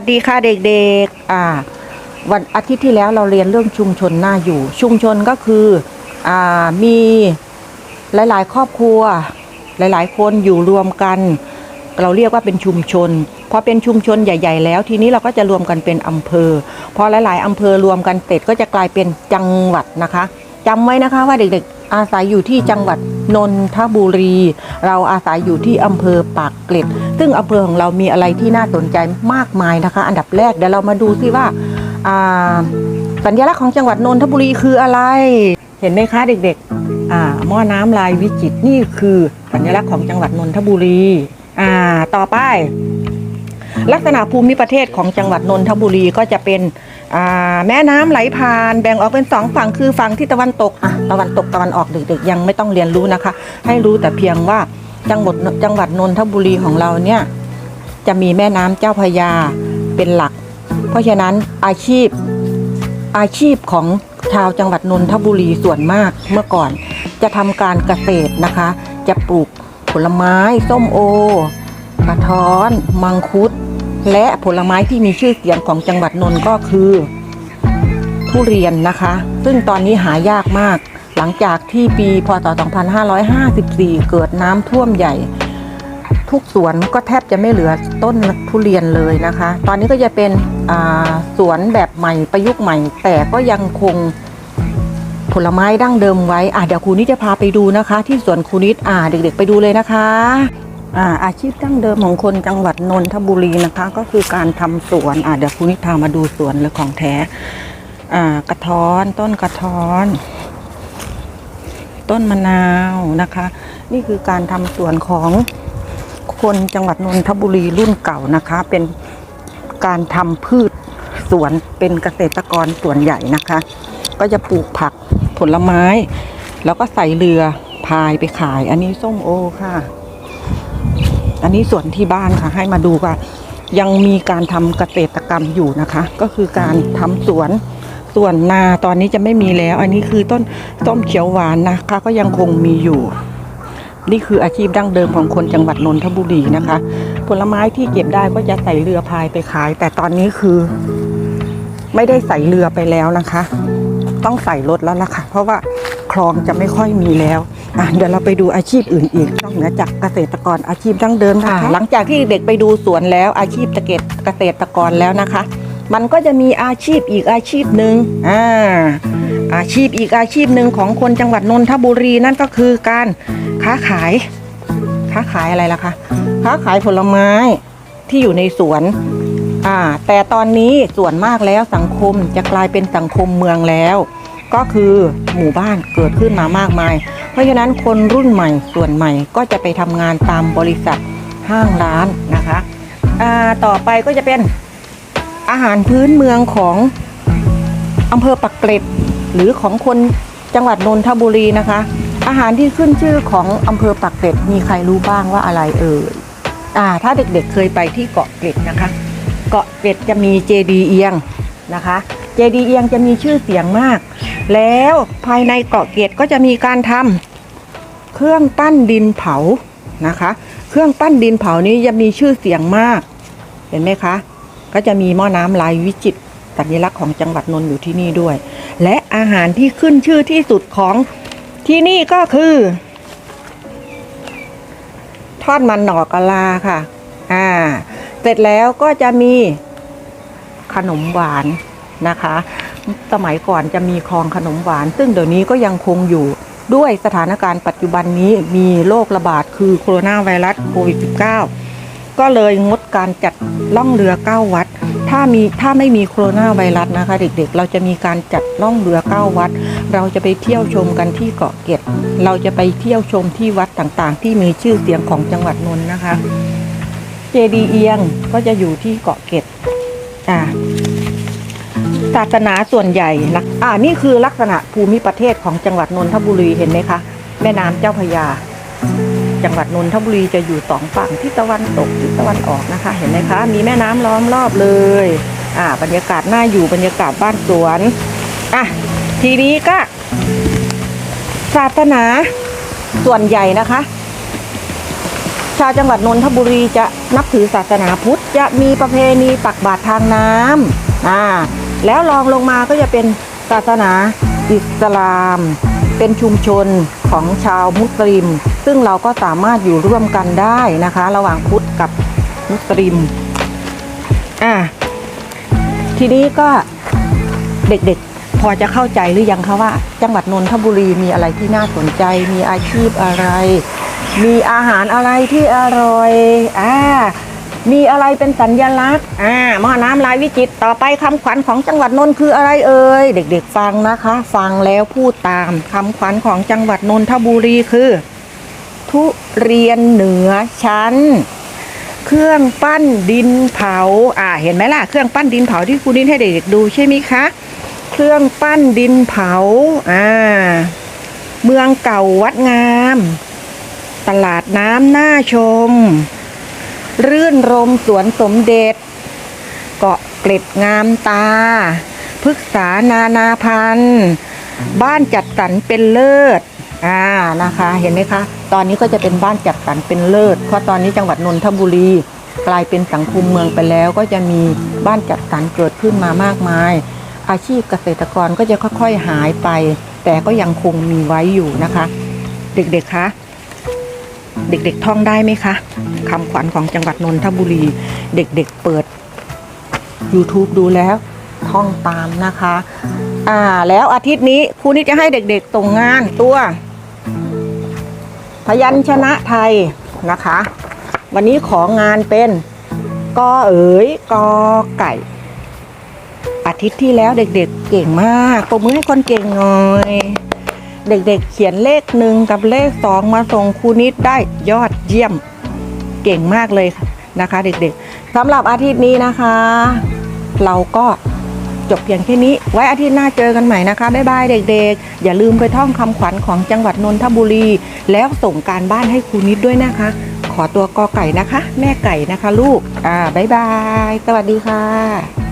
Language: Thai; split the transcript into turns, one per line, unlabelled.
วัสดีค่ะเด็กๆ อ่า วันอาทิตย์ที่แล้วเราเรียนเรื่องชุมชนน่าอยู่ ชุมชนก็คือ อ่า มีหลายๆ ครอบครัว หลายๆ คนอยู่รวมกัน เราเรียกว่าเป็นชุมชน พอเป็นชุมชนใหญ่ ๆ แล้ว ทีนี้เราก็จะรวมกันเป็นอำเภอ พอหลาย ๆอำเภอรวมกันเสร็จก็จะกลายเป็นจังหวัดนะคะจำไว้นะคะว่าเด็กๆ อาศัยอยู่ที่จังหวัดนนทบุรี เราอาศัยอยู่ที่อำเภอปากเกร็ด ซึ่งอำเภอของเรามีอะไรที่น่าสนใจมากมายนะคะ อันดับแรกเดี๋ยวเรามาดูซิว่าอ่าสัญลักษณ์ของจังหวัดนนทบุรีคืออะไร เห็นไหมคะเด็กๆอ่าหม้อน้ำลายวิจิตรนี่คือสัญลักษณ์ของจังหวัดนนทบุรี อ่า ต่อไป ลักษณะภูมิประเทศของจังหวัดนนทบุรีก็จะเป็นแม่น้ำไหลผ่านแบ่งออกเป็นสองฝั่งคือฝั่งที่ตะวันตกอะตะวันตกตะวันออกเด็กๆยังไม่ต้องเรียนรู้นะคะ ให้รู้แต่เพียงว่าจังหวัดจังหวัดนนทบุรีของเราเนี่ยจะมีแม่น้ำเจ้าพยาเป็นหลัก เพราะฉะนั้นอาชีพอาชีพของชาวจังหวัดนนทบุรีส่วนมากเมื่อก่อน จะทำการเกษตรนะคะ จะปลูกผลไม้ ส้มโอกระท้อน มังคุด และผลไม้ที่มีชื่อเสียงของจังหวัดนนท์ก็คือ ทุเรียนนะคะ ซึ่งตอนนี้หายากมาก หลังจากที่ปีพศ 2554 เกิดน้ำท่วมใหญ่ ทุกสวนก็แทบจะไม่เหลือต้นทุเรียนเลยนะคะ ตอนนี้ก็จะเป็นสวนแบบใหม่ประยุกต์ใหม่ แต่ก็ยังคงผลไม้ดั้งเดิมไว้ อะเดี๋ยวครูนิดจะพาไปดูนะคะ ที่สวนครูนิด อ่า เด็กๆ ไปดูเลยนะคะ อาอาชีพดั้งเดิมของคนจังหวัดนนทบุรีนะคะ ก็คือการทำสวนอ่าเดี๋ยวครูนิพามาดูสวนเลยของแท้กระท้อนต้นกระท้อน ต้นมะนาวนะคะ นี่คือการทำสวนของคนจังหวัดนนทบุรีรุ่นเก่านะคะ เป็นการทำพืชสวนเป็นเกษตรกรส่วนใหญ่นะคะ ก็จะปลูกผักผลไม้ แล้วก็ใส่เรือพายไปขาย อันนี้ส้มโอค่ะ อันนี้สวนที่บ้านค่ะ ให้มาดูว่ายังมีการทำเกษตรกรรมอยู่นะคะ ก็คือการทำสวนส่วนนาตอนนี้จะไม่มีแล้ว อันนี้คือต้นต้มเขียวหวานนะคะ ก็ยังคงมีอยู่ นี่คืออาชีพดั้งเดิมของคนจังหวัดนนทบุรีนะคะ ผลไม้ที่เก็บได้ก็จะใส่เรือพายไปขาย แต่ตอนนี้คือ ไม่ได้ใส่เรือไปแล้วนะคะ ต้องใส่รถแล้วล่ะค่ะ เพราะว่าคลองจะไม่ค่อยมีแล้ว อะเดี๋ยวเราไปดูอาชีพอื่นอีกนอกเหนือจากเกษตรกรอาชีพดั้งเดิมนะคะหลังจากที่เด็กไปดูสวนแล้วอาชีพเกษตรเกษตรกรแล้วนะคะ มันก็จะมีอาชีพอีกอาชีพหนึ่งอ่าอาชีพอีกอาชีพหนึ่งของคนจังหวัดนนทบุรีนั่นก็คือการค้าขาย ค้าขายอะไรล่ะคะ ค้าขายผลไม้ที่อยู่ในสวน อ่า แต่ตอนนี้ส่วนมากแล้วสังคมจะกลายเป็นสังคมเมืองแล้ว ก็คือหมู่บ้านเกิดขึ้นมามากมายเพ ราะฉะนั้นคนรุ่นใหม่ส่วนใหม่ก็จะไปทำงานตามบริษัทห้างร้านนะคะต่อไปก็จะเป็นอาหารพื้นเมืองของอำเภอปักเกร็ดหรือของคนจังหวัดนนทบุรีนะคะ อาหารที่ขึ้นชื่อของอำเภอปักเกร็ดมีใครรู้บ้างว่าอะไรเอ่ยอ่าถ้าเด็กๆเคยไปที่เกาะเกร็ดนะคะ เกาะเกร็ดจะมีเจดีเอียงนะคะเจดีเอียงจะมีชื่อเสียงมาก แล้วภายในเกาะเกร็ดก็จะมีการทำ เครื่องปั้นดินเผานะคะ เครื่องปั้นดินเผานี้จะมีชื่อเสียงมาก เห็นไหมคะ ก็จะมีหม้อน้ำลายวิจิตรสัญลักษณ์ของจังหวัดนนท์อยู่ที่นี่ด้วย และอาหารที่ขึ้นชื่อที่สุดของที่นี่ก็คือ ทอดมันหน่อกะลาค่ะ อ่า เสร็จแล้วก็จะมีขนมหวานนะคะ สมัยก่อนจะมีคลองขนมหวาน ซึ่งเดี๋ยวนี้ก็ยังคงอยู่ ด้วยสถานการณ์ปัจจุบันนี้มีโรคระบาดคือโคโรนาไวรัสโควิด -19 ก็เลยงดการจัดล่องเรือ 9 วัด ถ้ามีถ้าไม่มีโคโรนาไวรัสนะคะ เด็กๆ เราจะมีการจัดล่องเรือ 9 วัด เราจะไปเที่ยวชมกันที่เกาะเกร็ดเราจะไปเที่ยวชมที่วัดต่างๆ ที่มีชื่อเสียงของจังหวัดนนท์นะคะ เจดีเอียงก็จะอยู่ที่เกาะเกร็ดอ่า ศาสนาส่วนใหญ่นะอ่านี่คือลักษณะภูมิประเทศของจังหวัดนนทบุรีเห็นไหมคะ แม่น้ำเจ้าพยา จังหวัดนนทบุรีจะอยู่สองฝั่งที่ตะวันตกที่ตะวันออกนะคะ เห็นไหมคะ มีแม่น้ำล้อมรอบเลย อ่า บรรยากาศน่าอยู่บรรยากาศบ้านสวนอะทีนี้ก็ ศาสนาส่วนใหญ่นะคะ ชาวจังหวัดนนทบุรีจะนับถือศาสนาพุทธจะมีประเพณีตักบาตรทางน้ำอ่า แล้วรองลงมาก็จะเป็นศาสนาอิสลาม เป็นชุมชนของชาวมุสลิม ซึ่งเราก็สามารถอยู่ร่วมกันได้นะคะ ระหว่างพุทธกับมุสลิมอ่าทีนี้ก็เด็กๆพอจะเข้าใจหรือยังคะว่า จังหวัดนนทบุรีมีอะไรที่น่าสนใจ มีอาชีพอะไร มีอาหารอะไรที่อร่อยอ่า มีอะไรเป็นสัญญลักษณ์อ่าหม้อน้ำลายวิจิตต่อไปคำขวัญของจังหวัดนนท์คืออะไรเอ่ยเด็กๆฟังนะคะ ฟังแล้วพูดตามคำขวัญของจังหวัดนนทบุรีคือ ทุเรียนเหนือชั้น เครื่องปั้นดินเผาอ่าเห็นไหมล่ะเครื่องปั้นดินเผาที่ครูนิดให้เด็กๆดูใช่ไหมคะเครื่องปั้นดินเผาอ่าเมืองเก่าวัดงาม ตลาดน้ำน่าชม รื่นรมสวนสมเด็จ เกาะเกล็ดงามตาพฤกษานานาพันธ์บ้านจัดสรรเป็นเลิศอ่านะคะ เห็นไหมคะ ตอนนี้ก็จะเป็นบ้านจัดสรรเป็นเลิศ เพราะตอนนี้จังหวัดนนทบุรี กลายเป็นสังคมเมืองไปแล้ว ก็จะมีบ้านจัดสรรเกิดขึ้นมามากมาย อาชีพเกษตรกรก็จะค่อยๆหายไป แต่ก็ยังคงมีไว้อยู่นะคะ เด็กๆคะ เด็กๆท่องได้ไหมคะคำขวัญของจังหวัดนนทบุรี เด็กๆเปิด YouTube ดูแล้วท่องตามนะคะ อ่า แล้วอาทิตย์นี้ครูนี่จะให้เด็กๆส่งงานตัว พยัญชนะไทยนะคะ วันนี้ของานเป็นกอเอ๋ยกอไก่ อาทิตย์ที่แล้วเด็กๆเก่งมากปรบมือให้คนเก่งหน่อย เด็กๆเขียนเลขหนึ่งกับเลขสองมาส่งครูนิดได้ยอดเยี่ยมเก่งมากเลยนะคะ เด็กๆสำหรับอาทิตย์นี้นะคะ เราก็จบเพียงแค่นี้ ไว้อาทิตย์หน้าเจอกันใหม่นะคะ บ๊ายบายเด็กๆ อย่าลืมไปท่องคำขวัญของจังหวัดนนทบุรี แล้วส่งการบ้านให้ครูนิดด้วยนะคะ ขอตัวกอไก่นะคะ แม่ไก่นะคะลูก อ่า บ๊ายบาย สวัสดีค่ะ